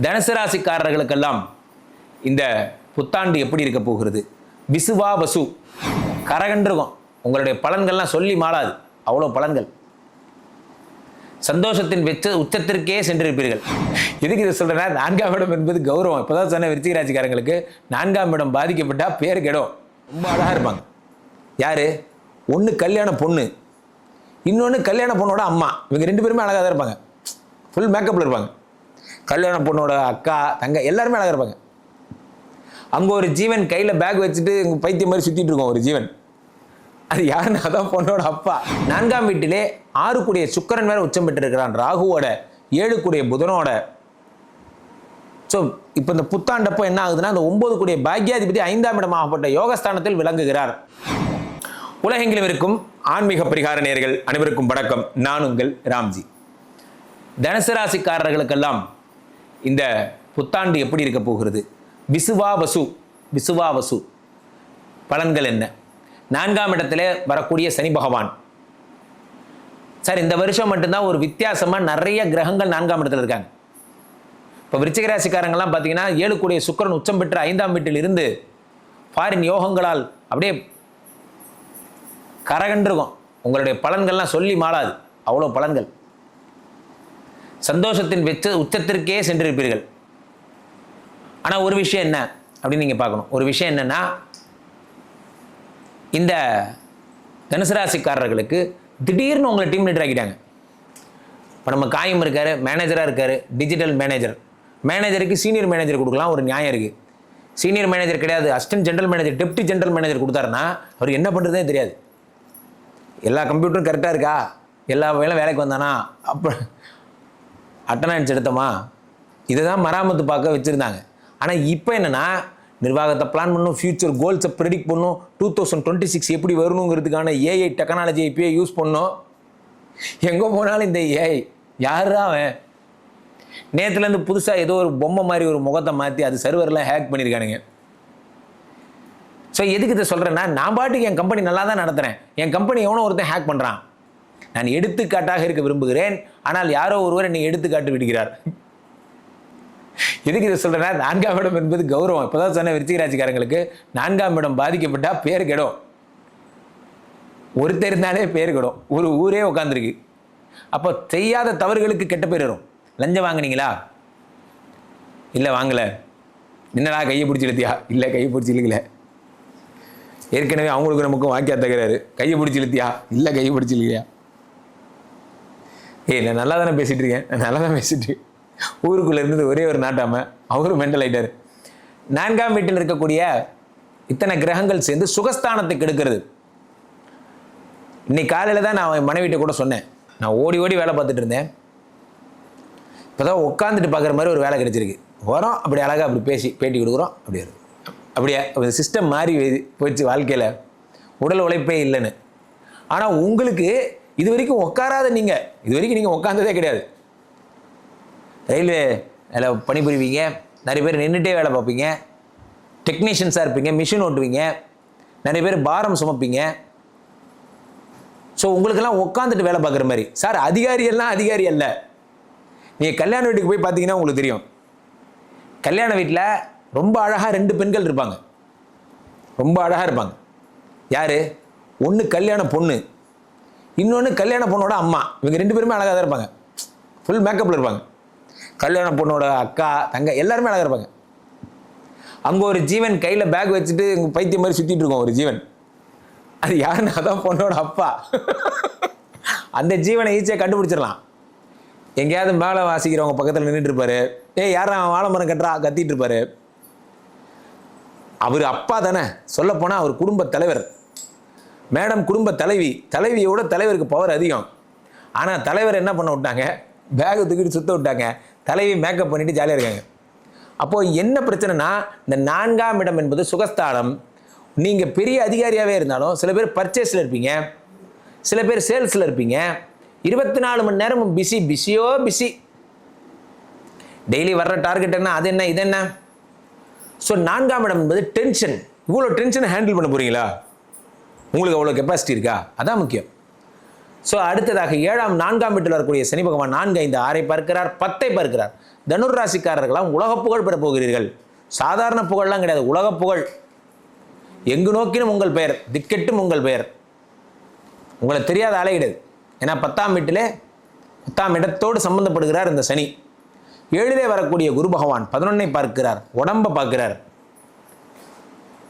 தனுசு ராசிக்காரர்களுக்கெல்லாம் இந்த புத்தாண்டு எப்படி இருக்க போகிறது? விசுவா வசு. கரகன்றிருக்கும் உங்களுடைய பலன்கள்லாம் சொல்லி மாளாது அவ்வளோ பலன்கள். சந்தோஷத்தின் வெச்ச உச்சத்திற்கே சென்றிருப்பீர்கள். எதுக்கு இதை சொல்கிறேன்னா நான்காம் இடம் என்பது கௌரவம். இப்போதான் சொன்ன விருச்சிகராட்சிக்காரங்களுக்கு நான்காம் இடம் பாதிக்கப்பட்டால் பேர் கெடும். ரொம்ப அழகாக இருப்பாங்க. யார்? ஒன்று கல்யாண பொண்ணு. இன்னொன்று கல்யாண பொண்ணோட அம்மா. இவங்க ரெண்டு பேருமே அழகாக தான் இருப்பாங்க. ஃபுல் மேக்கப்பில் இருப்பாங்க. கல்யாண பொண்ணோட அக்கா தங்க எல்லாருமே அழகாக இருப்பாங்க. அங்கே ஒரு ஜீவன் கையில் பேக் வச்சுட்டு இங்க பைத்தியம் மாதிரி சுற்றிட்டு இருக்கோம் ஒரு ஜீவன். அது யாருன்னா அதான் பொண்ணோட அப்பா. நான்காம் வீட்டிலே ஆறு கூடிய சுக்கரன் வேற உச்சம் பெற்றிருக்கிறான் ராகுவோட ஏழு கூடிய புதனோட. ஸோ இப்போ இந்த புத்தாண்டப்போ என்ன ஆகுதுன்னா அந்த ஒன்பது கூடிய பாக்யாதிபதி ஐந்தாம் இடமாகப்பட்ட யோகஸ்தானத்தில் விளங்குகிறார். உலகெங்கிலும் இருக்கும் ஆன்மீக பரிகார நேர்கள் அனைவருக்கும் வணக்கம். நான் உங்கள் ராம்ஜி. தனுசு ராசிக்காரர்களுக்கெல்லாம் இந்த புத்தாண்டு எப்படி இருக்க போகிறது? விசுவா வசு விசுவா வசு. பலன்கள் என்ன? நான்காம் இடத்துல வரக்கூடிய சனி பகவான். சார் இந்த வருஷம் மட்டும்தான் ஒரு வித்தியாசமாக நிறைய கிரகங்கள் நான்காம் இடத்துல இருக்காங்க. இப்போ விருச்சிகராசிக்காரங்கள்லாம் பார்த்தீங்கன்னா ஏழு கூடிய உச்சம் பெற்ற ஐந்தாம் வீட்டில் இருந்து ஃபாரின் யோகங்களால் அப்படியே கரகன்றிருக்கும் உங்களுடைய பலன்கள்லாம் சொல்லி மாறாது அவ்வளோ பலன்கள். சந்தோஷத்தின் வெச்ச உச்சத்திற்கே சென்றிருப்பீர்கள். ஆனால் ஒரு விஷயம் என்ன? அப்படின்னு நீங்கள் பார்க்கணும். ஒரு விஷயம் என்னன்னா இந்த தனுசு ராசிக்காரர்களுக்கு திடீர்னு உங்களை டீம் லீடர் ஆக்கிட்டாங்க. இப்போ நம்ம காயம் இருக்கார் மேனேஜராக இருக்கார் டிஜிட்டல் மேனேஜர் மேனேஜருக்கு சீனியர் மேனேஜர் கொடுக்கலாம் ஒரு நியாயம் இருக்குது சீனியர் மேனேஜர் கிடையாது assistant general manager deputy general manager கொடுத்தாருன்னா அவர் என்ன பண்ணுறதே தெரியாது. எல்லா கம்ப்யூட்டரும் கரெக்டாக இருக்கா? எல்லா வேலை வேலைக்கு வந்தானா? அப்போ அட்டனன்ஸ் எடுத்தோமா? இதுதான் மராமத்து பார்க்க வச்சுருந்தாங்க. ஆனால் இப்போ என்னென்னா நிர்வாகத்தை பிளான் பண்ணும் ஃப்யூச்சர் கோல்ஸை ப்ரெடிக்ட் பண்ணும் டூ தௌசண்ட் டுவெண்ட்டி சிக்ஸ் எப்படி வரணுங்கிறதுக்கான ஏஐ டெக்னாலஜி இப்பயே யூஸ் பண்ணோம். எங்கே போனாலும் இந்த ஏஐ யாரா அவன்? நேற்றுலேருந்து புதுசாக ஏதோ ஒரு பொம்மை மாதிரி ஒரு முகத்தை மாற்றி அது சர்வர்லாம் ஹேக் பண்ணியிருக்கானுங்க ஸோ எதுக்கு இதை சொல்கிறேன்னா நான் பாட்டுக்கு என் கம்பெனி நல்லா தான் நடத்துகிறேன் என் கம்பெனி எவனோ ஒருத்தன் ஹேக் பண்ணுறான் நான் எடுத்துக்காட்டாக இருக்க விரும்புகிறேன். ஆனால் யாரோ ஒருவர் என்னை எடுத்துக்காட்டு விடுகிறார். எதுக்கு இதை சொல்கிறேன்னா நான்காம் இடம் என்பது கௌரவம். இப்போதான் சொன்ன விருச்சிகராட்சிக்காரங்களுக்கு நான்காம் இடம் பாதிக்கப்பட்டா பேர் கெடும். ஒருத்தர் இருந்தாலே பேர் கெடும். ஒரு ஊரே உட்காந்துருக்கு அப்போ செய்யாத தவறுகளுக்கு கெட்ட பேர் வரும். லஞ்சம் வாங்குனீங்களா? இல்லை வாங்கலை. என்னடா கையை பிடிச்சி இழுத்தியா? இல்லை கையை பிடிச்சி இழுக்கல. ஏற்கனவே அவங்களுக்கு நமக்கும் வாக்கியா தகுறாரு கையை பிடிச்சி இழுத்தியா? இல்லை கையை பிடிச்சி இல்லையா ஏய் நான் நல்லா தானே பேசிகிட்டு இருக்கேன். நான் நல்லா தான் பேசிட்டு இருக்கேன். ஊருக்குள்ளே இருந்தது ஒரே ஒரு நாட்டாமல் அவரும் மெண்டல் ஆகிட்டார் நான்காம் வீட்டில் இருக்கக்கூடிய இத்தனை கிரகங்கள் சேர்ந்து சுகஸ்தானத்தை கெடுக்கிறது. இன்னைக்கு காலையில் தான் நான் என் மனைவிட்ட கூட சொன்னேன். நான் ஓடி ஓடி வேலை பார்த்துட்டு இருந்தேன். இப்போதான் உட்காந்துட்டு பார்க்குற மாதிரி ஒரு வேலை கிடைச்சிருக்கு. வரோம் அப்படி அழகாக அப்படி பேசி பேட்டி கொடுக்குறோம் அப்படி வருது அப்படியே சிஸ்டம் மாறி போயிடுச்சு வாழ்க்கையில். உடல் உழைப்பே இல்லைன்னு. ஆனால் உங்களுக்கு இது வரைக்கும் உட்காராத நீங்கள் இது வரைக்கும் நீங்கள் உட்காந்ததே கிடையாது. ரயில்வே வேலை பணிபுரிவீங்க. நிறைய பேர் நின்றுட்டே வேலை பார்ப்பீங்க. டெக்னீஷியன்ஸாக இருப்பீங்க. மிஷின் ஓட்டுவீங்க. நிறைய பேர் பாரம் சுமப்பீங்க. ஸோ உங்களுக்கெல்லாம் உட்காந்துட்டு வேலை பார்க்குற மாதிரி. சார் அதிகாரி எல்லாம் அதிகாரி அல்ல. நீங்கள் கல்யாண வீட்டுக்கு போய் பார்த்தீங்கன்னா உங்களுக்கு தெரியும். கல்யாண வீட்டில் ரொம்ப அழகாக ரெண்டு பெண்கள் இருப்பாங்க. ரொம்ப அழகாக இருப்பாங்க. யார்? ஒன்று கல்யாண பொண்ணு. இன்னொன்று கல்யாண பொண்ணோட அம்மா. இவங்க ரெண்டு பேருமே அழகாக தான் இருப்பாங்க. ஃபுல் மேக்கப்பில் இருப்பாங்க. கல்யாண பொண்ணோட அக்கா தங்க எல்லாருமே அழகாக இருப்பாங்க. அங்கே ஒரு ஜீவன் கையில் பேக் வச்சுட்டு இங்க பைத்தியம் மாதிரி சுற்றிட்டு இருக்கோம் ஒரு ஜீவன். அது யாருன்னா அதான் பொண்ணோட அப்பா. அந்த ஜீவனை ஈஸியாக கண்டுபிடிச்சிடலாம். எங்கேயாவது மேலே வாசிக்கிறவங்க பக்கத்தில் நின்றுட்டு இருப்பாரு. ஏய் யாரா அவன் வாழை மரம் கட்டுறா கத்திட்டு இருப்பாரு. அவர் அப்பா தானே. சொல்லப்போனால் அவர் குடும்ப தலைவர். மேடம் குடும்ப தலைவி தலைவியோட தலைவருக்கு பவர் அதிகம். ஆனால் தலைவர் என்ன பண்ண விட்டாங்க? பேகை தூக்கிட்டு சுத்த விட்டாங்க. தலைவி மேக்கப் பண்ணிட்டு ஜாலியாக இருக்காங்க. அப்போது என்ன பிரச்சனைனா இந்த நான்காம் இடம் என்பது சுகஸ்தானம். நீங்கள் பெரிய அதிகாரியாகவே இருந்தாலும் சில பேர் பர்ச்சேஸில் இருப்பீங்க. சில பேர் சேல்ஸில் இருப்பீங்க. இருபத்தி நாலு மணி நேரமும் பிஸி பிஸியோ பிஸி டெய்லி வர்ற டார்கெட் என்ன? அது என்ன? இது என்ன? ஸோ நான்காம் இடம் என்பது டென்ஷன் இவ்வளோ டென்ஷனை ஹேண்டில் பண்ண போகிறீங்களா உங்களுக்கு அவ்வளோ கெப்பாசிட்டி இருக்கா? அதான் முக்கியம். ஸோ அடுத்ததாக ஏழாம் நான்காம் வீட்டில் வரக்கூடிய சனி பகவான் நான்கு ஐந்து ஆறை பார்க்கிறார் பத்தை பார்க்கிறார். தனுர் ராசிக்காரர்களாம் உலக புகழ் பெற போகிறீர்கள். சாதாரண புகழ்லாம் கிடையாது உலக புகழ். எங்கு நோக்கினும் உங்கள் பெயர் திக்கெட்டும் உங்கள் பெயர். உங்களை தெரியாத ஆளே கிடையாது. ஏன்னா பத்தாம் வீட்டிலே பத்தாம் இடத்தோடு சம்பந்தப்படுகிறார் இந்த சனி. ஏழிலே வரக்கூடிய குரு பகவான் பதினொன்னை பார்க்கிறார் உடம்பை பார்க்கிறார்.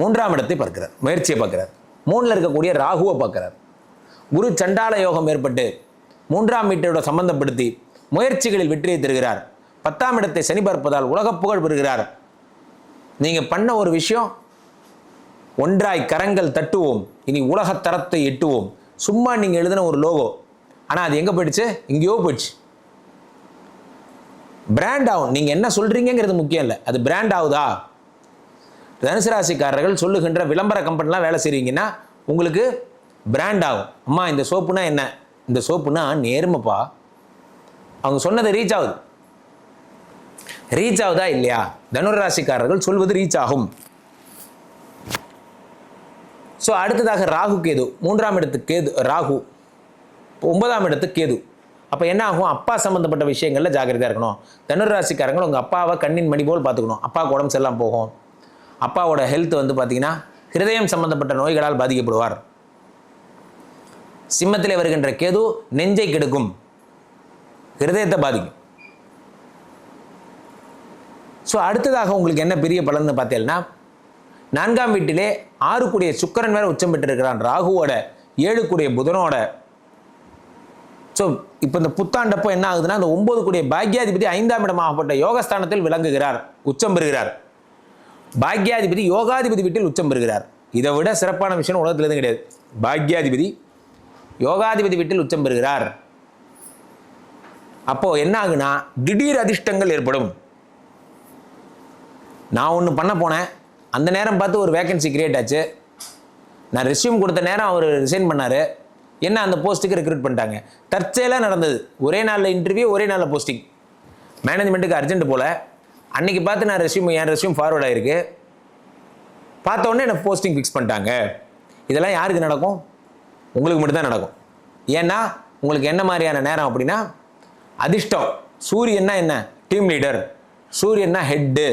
மூன்றாம் இடத்தை பார்க்கிறார் முயற்சியை பார்க்கிறார். மூணில் இருக்கக்கூடிய ராகுவை பார்க்குறார். குரு சண்டால யோகம் ஏற்பட்டு மூன்றாம் வீட்டோட சம்பந்தப்படுத்தி முயற்சிகளில் வெற்றியை தருகிறார். பத்தாம் இடத்தை சனி பார்ப்பதால் உலகப் புகழ் பெறுகிறார். நீங்கள் பண்ண ஒரு விஷயம் ஒன்றாய் கரங்கள் தட்டுவோம் இனி உலக தரத்தை எட்டுவோம். சும்மா நீங்கள் எழுதின ஒரு லோகோ ஆனால் அது எங்கே போயிடுச்சு? எங்கேயோ போயிடுச்சு. பிராண்ட் ஆகும். நீங்கள் என்ன சொல்கிறீங்கிறது முக்கியம் இல்லை. அது பிராண்ட் ஆகுதா? தனுசு ராசிக்காரர்கள் சொல்லுகின்ற விளம்பர கம்பெனிலாம் வேலை செய்கிறீங்கன்னா உங்களுக்கு பிராண்ட் ஆகும். அம்மா இந்த சோப்புனா என்ன? இந்த சோப்புனா நேர்மைப்பா. அவங்க சொன்னது ரீச் ஆகுது. ரீச் ஆகுதா இல்லையா? தனுர் ராசிக்காரர்கள் சொல்வது ரீச் ஆகும். ஸோ அடுத்ததாக ராகு கேது. மூன்றாம் இடத்துக்கு கேது ராகு. ஒன்பதாம் இடத்துக்கு கேது. அப்போ என்ன ஆகும்? அப்பா சம்மந்தப்பட்ட விஷயங்களில் ஜாக்கிரதையாக இருக்கணும். தனுர் ராசிக்காரங்கள் உங்கள் அப்பாவை கண்ணின் மணி போல் பார்த்துக்கணும். அப்பாவுக்கு உடம்பு சரியில்லாம போகும். அப்பாவோட ஹெல்த் வந்து பார்த்தீங்கன்னா ஹிருதயம் சம்பந்தப்பட்ட நோய்களால் பாதிக்கப்படுவார். சிம்மத்தில் வருகின்ற கேது நெஞ்சை கெடுக்கும். ஹிருதயத்தை பாதிக்கும். ஸோ அடுத்ததாக உங்களுக்கு என்ன பெரிய பலன்னு பார்த்தீங்கன்னா நான்காம் வீட்டிலே ஆறு கூடிய சுக்கரன் வேற உச்சம் பெற்றிருக்கிறான். ராகுவோட ஏழு கூடிய புதனோட. ஸோ இப்போ இந்த புத்தாண்டப்போ என்ன ஆகுதுன்னா அந்த ஒன்பது கூடிய பாக்யாதிபதி ஐந்தாம் இடமாகப்பட்ட யோகஸ்தானத்தில் விளங்குகிறார். உச்சம் பெறுகிறார். பாக்யாதிபதி யோகாதிபதி வீட்டில் உச்சம் பெறுகிறார். இதை விட சிறப்பான விஷயம் உலகத்தில் எதுவும் கிடையாது. பாக்யாதிபதி யோகாதிபதி வீட்டில் உச்சம் பெறுகிறார். அப்போது என்ன ஆகுனா திடீர் அதிர்ஷ்டங்கள் ஏற்படும். நான் ஒன்று பண்ண போனேன். அந்த நேரம் பார்த்து ஒரு வேகன்சி கிரியேட் ஆச்சு. நான் ரெஸ்யூம் கொடுத்த நேரம் அவர் ரிசைன் பண்ணார். என்ன அந்த போஸ்ட்டுக்கு ரெக்ரூட் பண்ணிட்டாங்க. தற்செயலாக நடந்தது. ஒரே நாளில் இன்டர்வியூ ஒரே நாளில் போஸ்டிங் மேனேஜ்மெண்ட்டுக்கு அர்ஜென்ட் போல். அன்னைக்கு பார்த்து நான் ரெஸ்யூம் என் ரெஸ்யூம் ஃபார்வர்ட் ஆயிருக்கு. பார்த்த உடனே எனக்கு போஸ்டிங் ஃபிக்ஸ் பண்ணிட்டாங்க. இதெல்லாம் யாருக்கு நடக்கும்? உங்களுக்கு மட்டும்தான் நடக்கும். ஏன்னா உங்களுக்கு என்ன மாதிரியான நேரம் அப்படின்னா அதிர்ஷ்டம். சூரியன்னா என்ன? டீம் லீடர் சூரியன்னா ஹெட்டு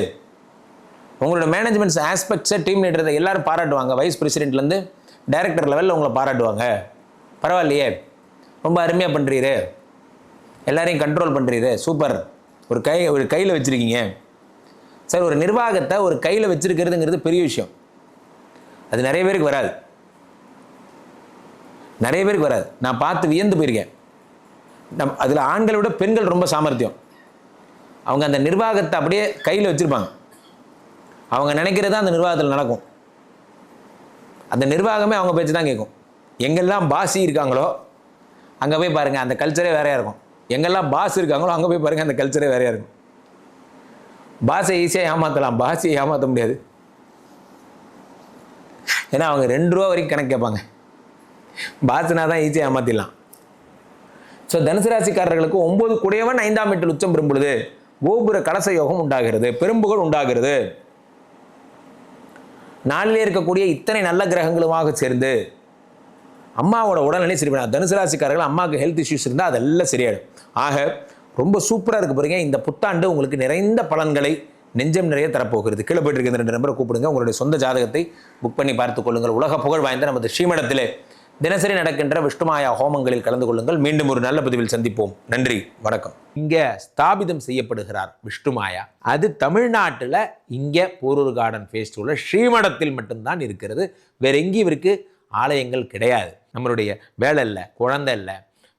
உங்களோட மேனேஜ்மெண்ட்ஸ் ஆஸ்பெக்ட்ஸை டீம் லீடரை எல்லாரும் பாராட்டுவாங்க. வைஸ் பிரசிடென்ட்லேருந்து டைரக்டர் லெவலில் உங்களை பாராட்டுவாங்க. பரவாயில்லையே. ரொம்ப அருமையாக பண்ணுறீரு எல்லாரையும் கண்ட்ரோல் பண்ணுறீரு சூப்பர் ஒரு கை ஒரு கையில் வச்சுருக்கீங்க. சார் ஒரு நிர்வாகத்தை ஒரு கையில் வச்சுருக்கிறதுங்கிறது பெரிய விஷயம். அது நிறைய பேருக்கு வராது. நிறைய பேருக்கு வராது. நான் பார்த்து வியந்து போயிருக்கேன். நம் அதில் ஆண்களை விட பெண்கள் ரொம்ப சாமர்த்தியம். அவங்க அந்த நிர்வாகத்தை அப்படியே கையில் வச்சுருப்பாங்க. அவங்க நினைக்கிறது அந்த நிர்வாகத்தில் நடக்கும். அந்த நிர்வாகமே அவங்க பேச்சு தான் கேட்கும். எங்கெல்லாம் பாசி இருக்காங்களோ அங்கே போய் பாருங்கள் அந்த கல்ச்சரே வேறையாக இருக்கும். எங்கெல்லாம் பாஸ் இருக்காங்களோ அங்கே போய் பாருங்கள் அந்த கல்ச்சரே வேறையாக இருக்கும். பாஸை ஈஸியாக ஏமாற்றலாம் பாஸையை ஏமாற்ற முடியாது. ஏன்னா அவங்க ரெண்டு ரூபா வரைக்கும் கணக்கு கேட்பாங்க. பாசுனா தான் ஈஸியாக ஏமாற்றிடலாம் ஸோ தனுசு ராசிக்காரர்களுக்கு ஒன்பது குடையவன் ஐந்தாம் வீட்டில் உச்சம் பெறும் பொழுது கோபுர கலச யோகம் உண்டாகிறது பெரும்புகள் உண்டாகிறது. நாளிலே இருக்கக்கூடிய இத்தனை நல்ல கிரகங்களுமாக சேர்ந்து அம்மாவோட உடல்நிலை சரி பண்ணா தனுசு ராசிக்காரர்கள் அம்மாவுக்கு ஹெல்த் இஷ்யூஸ் இருந்தால் அதெல்லாம் சரியாயிடும். ஆக ரொம்ப சூப்பராக இருக்க பாருங்க. இந்த புத்தாண்டு உங்களுக்கு நிறைந்த பலன்களை நெஞ்சம் நிறைய தரப்போகிறது. கீழே போயிட்டு இருக்க இந்த ரெண்டு நம்பரை கூப்பிடுங்க. உங்களுடைய சொந்த ஜாதகத்தை புக் பண்ணி பார்த்துக் கொள்ளுங்கள். உலக புகழ் வாய்ந்த நமது ஸ்ரீமடத்திலே தினசரி நடக்கின்ற விஷ்ணுமாயா ஹோமங்களில் கலந்து கொள்ளுங்கள். மீண்டும் ஒரு நல்ல பதிவில் சந்திப்போம். நன்றி வணக்கம். இங்கே ஸ்தாபிதம் செய்யப்படுகிறார் விஷ்ணுமாயா. அது தமிழ்நாட்டில் இங்கே போரூர் கார்டன் ஃபேஸ்டிவலில் ஸ்ரீமடத்தில் மட்டும்தான் இருக்கிறது. வேற எங்கேயும் இவருக்கு ஆலயங்கள் கிடையாது. நம்மளுடைய வேலை இல்லை குழந்தை இல்லை